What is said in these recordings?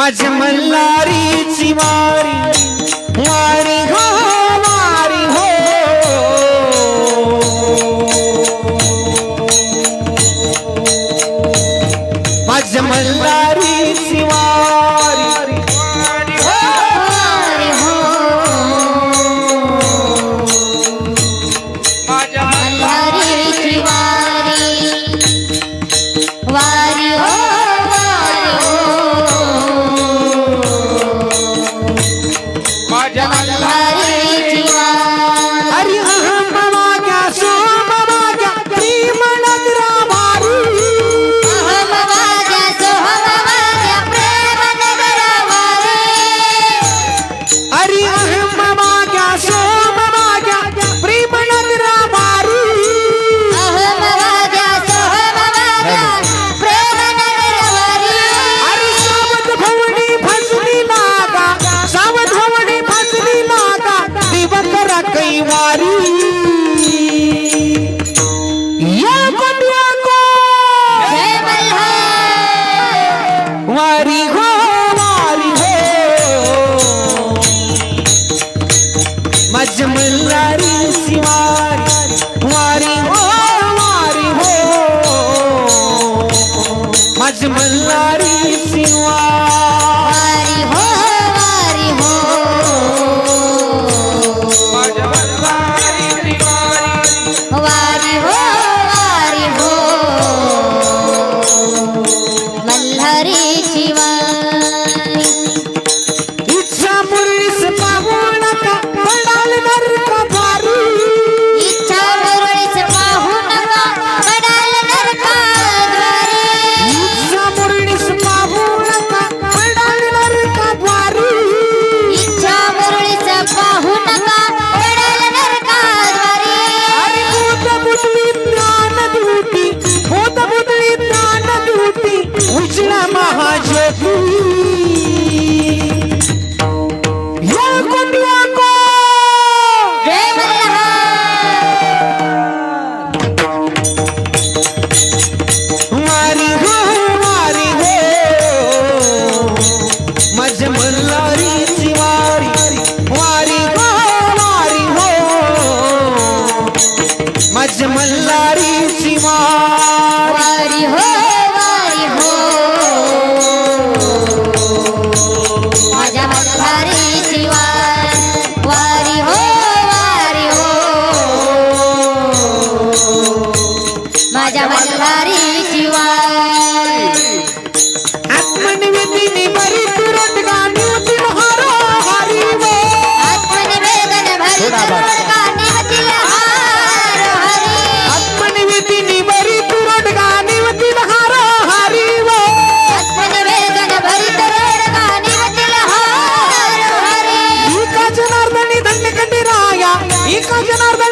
माझ्या मल्हारीची वारी. Allah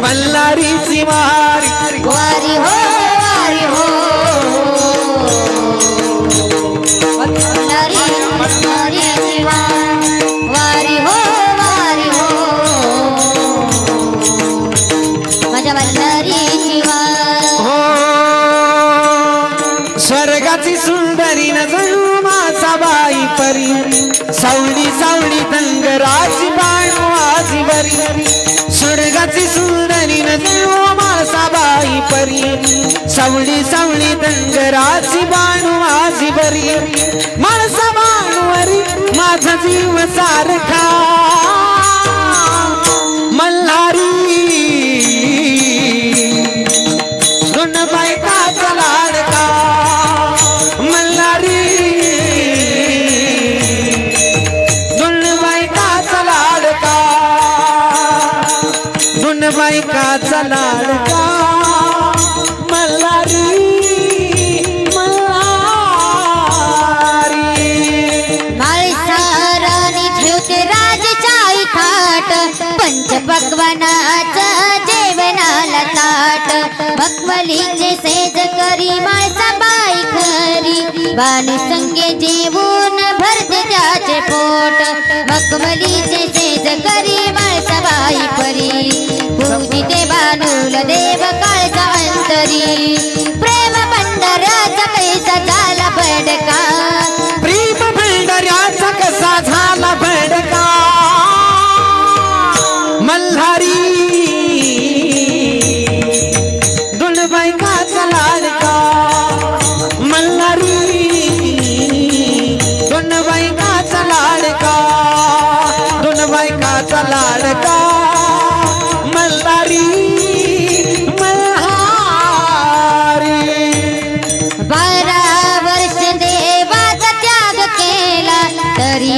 बल्लारीची वारी. वारी हो वारी हो. हो. स्वर्गाची सुंदरी न माझा बाई परी. सावळी सावळी तंग राजी बाणू आजी बरी. स्वर्गाची सुंदर करीन देव मासाबाई परी. सावळी सावळी दंगराची बाणू आजी बरी. माणसा बाणवरी माझा जीव सारखा. खरी संगे जेवून भरते त्याचे पोट. मखमलीचे सेज करी माळसा बाई परी. पूजिते भानुल देव काळचा अंतरी. दुलबाईकाचा मल्हारी मल्हारी। बारा वर्ष देवाचा त्याग केला तरी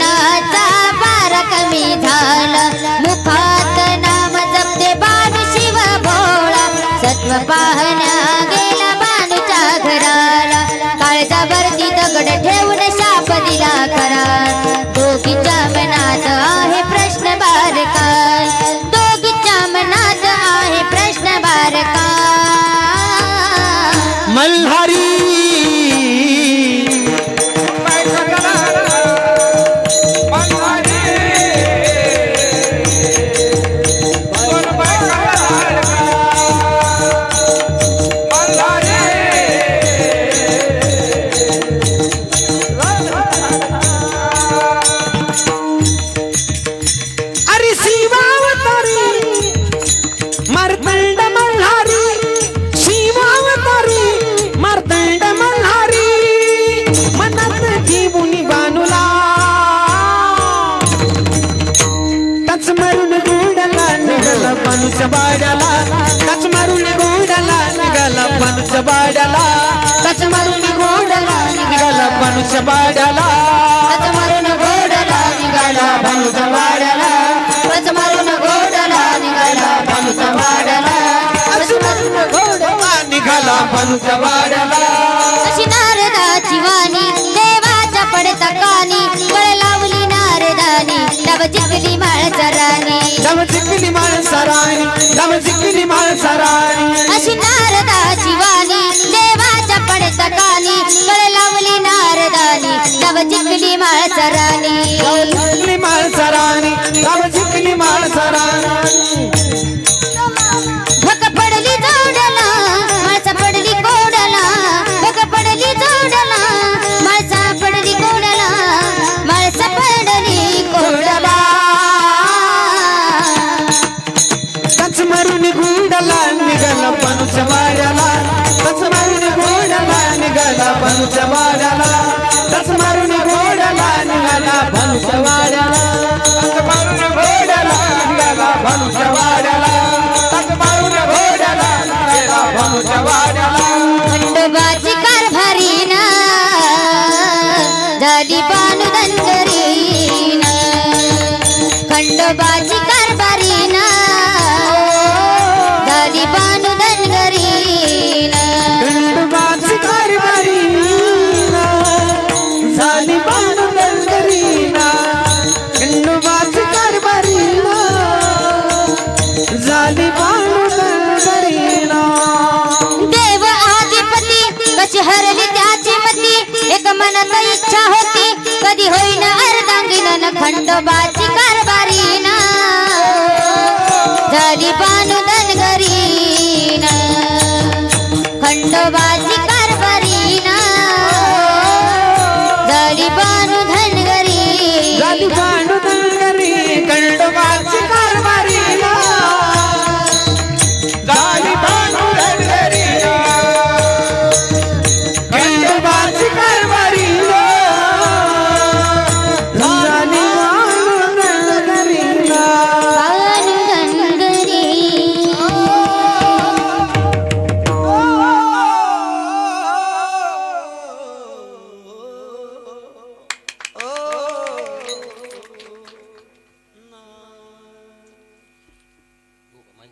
नाचा बारा कमी झाला. मुखात नाम जपते शिव भोळा सत्व पाहण्या मल्हारी निघाला पानुच्या बाड्याला. टच मारून गोडला निघाला पानुच्या बाड्याला. टच मारून गोडला निघाला पानुच्या बाड्याला. टच मारून गोडला निघाला भानुचा बाड्याला. टच मारून गोडला निघाला भानुचा बाड्याला. टच मारून गोडला निघाला पानुच्या बाड्याला. नारदानी डब जिंकली माळचा राणी दम चिकली माणसाराणी दम चिकली माणसाराणी अशी अनंत इच्छा होती कधी खंडोबाची कारभारी झाली बानू धनगरी खंडोबाची कारभारी झाली